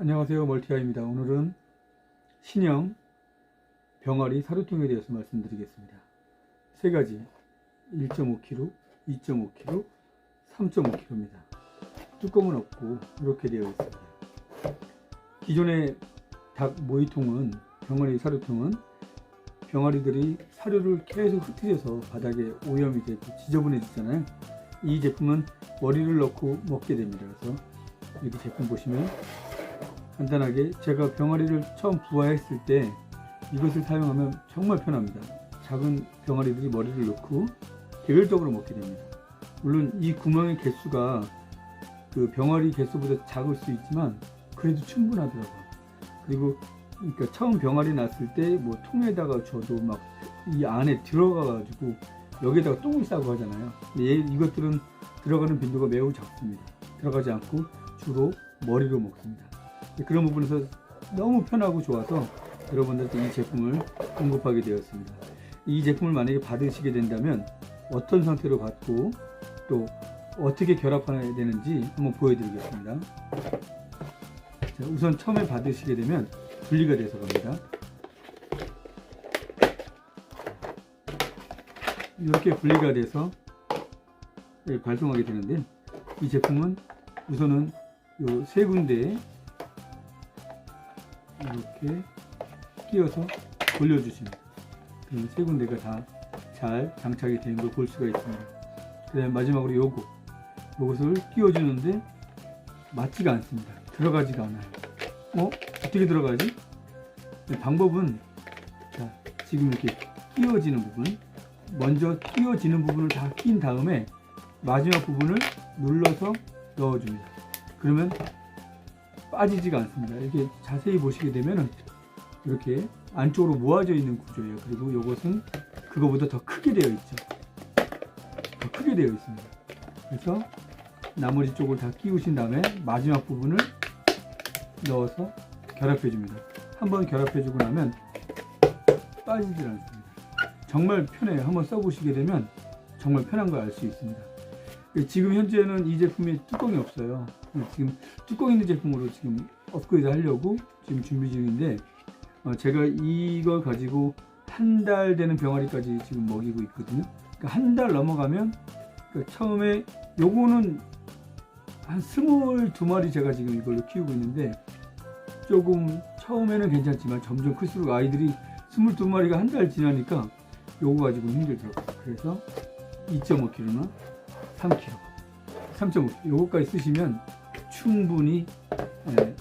안녕하세요 멀티아입니다. 오늘은 신형 병아리 사료통에 대해서 말씀드리겠습니다. 세 가지 1.5kg, 2.5kg, 3.5kg입니다. 뚜껑은 없고 이렇게 되어 있습니다. 기존의 닭 모이통은 병아리 사료통은 병아리들이 사료를 계속 흩트려서 바닥에 오염이 되고 지저분해지잖아요. 이 제품은 머리를 넣고 먹게 됩니다. 그래서 이렇게 제품 보시면 간단하게 제가 병아리를 처음 부화했을 때 이것을 사용하면 정말 편합니다. 작은 병아리들이 머리를 넣고 개별적으로 먹게 됩니다. 물론 이 구멍의 개수가 그 병아리 개수보다 작을 수 있지만 그래도 충분하더라고요. 그리고 그러니까 처음 병아리 났을 때 뭐 통에다가 줘도 막 이 안에 들어가 가지고 여기다가 똥을 싸고 하잖아요. 얘, 이것들은 들어가는 빈도가 매우 작습니다. 들어가지 않고 주로 머리로 먹습니다. 그런 부분에서 너무 편하고 좋아서 여러분들께 이 제품을 공급하게 되었습니다. 이 제품을 만약에 받으시게 된다면 어떤 상태로 받고 또 어떻게 결합해야 되는지 한번 보여드리겠습니다. 자, 우선 처음에 받으시게 되면 분리가 돼서 갑니다. 이렇게 분리가 돼서 예, 발송하게 되는데 이 제품은 우선은 요세 군데에 이렇게 끼워서 돌려주십니다. 그러면 세 군데가 다 잘 장착이 된걸볼 수가 있습니다. 그 다음에 마지막으로 요거 요것을 끼워주는데 맞지가 않습니다. 들어가지가 않아요. 어? 어떻게 들어가지? 네, 방법은 자, 지금 이렇게 끼워지는 부분 먼저 끼워지는 부분을 다 낀 다음에 마지막 부분을 눌러서 넣어줍니다. 그러면 빠지지가 않습니다. 이렇게 자세히 보시게 되면은 이렇게 안쪽으로 모아져 있는 구조예요. 그리고 이것은 그거보다 더 크게 되어 있죠. 더 크게 되어 있습니다. 그래서 나머지 쪽을 다 끼우신 다음에 마지막 부분을 넣어서 결합해 줍니다. 한번 결합해 주고 나면 빠지질 않습니다. 정말 편해요. 한번 써보시게 되면 정말 편한 걸 알 수 있습니다. 지금 현재는 이 제품에 뚜껑이 없어요. 지금 뚜껑 있는 제품으로 지금 업그레이드 하려고 지금 준비 중인데 어, 제가 이걸 가지고 한 달 되는 병아리까지 지금 먹이고 있거든요. 그러니까 한 달 넘어가면 그러니까 처음에 요거는 한 스물두 마리 제가 지금 이걸로 키우고 있는데 조금 처음에는 괜찮지만 점점 클수록 아이들이 스물두 마리가 한 달 지나니까 요거 가지고 힘들더라고요. 그래서 2.5kg나 3kg, 3.5kg 요거까지 쓰시면 충분히 예,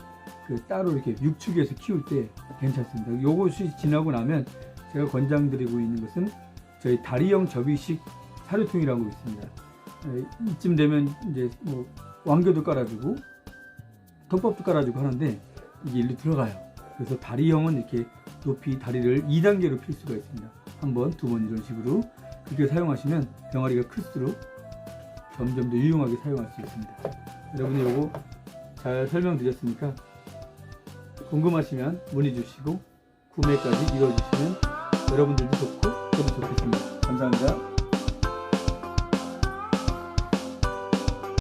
그 따로 이렇게 육축해서 키울 때 괜찮습니다. 요것이 지나고 나면 제가 권장드리고 있는 것은 저희 다리형 접이식 사료통이라고 있습니다. 예, 이쯤 되면 이제 뭐 왕겨도 깔아주고 덮밥도 깔아주고 하는데 이게 일로 들어가요. 그래서 다리형은 이렇게 높이 다리를 2단계로 필 수가 있습니다. 한 번, 두 번 이런 식으로 그렇게 사용하시면 병아리가 클수록 점점 더 유용하게 사용할 수 있습니다. 여러분이 요거 잘 설명드렸으니까 궁금하시면 문의 주시고 구매까지 이뤄주시면 여러분들도 좋고 저도 좋겠습니다. 감사합니다.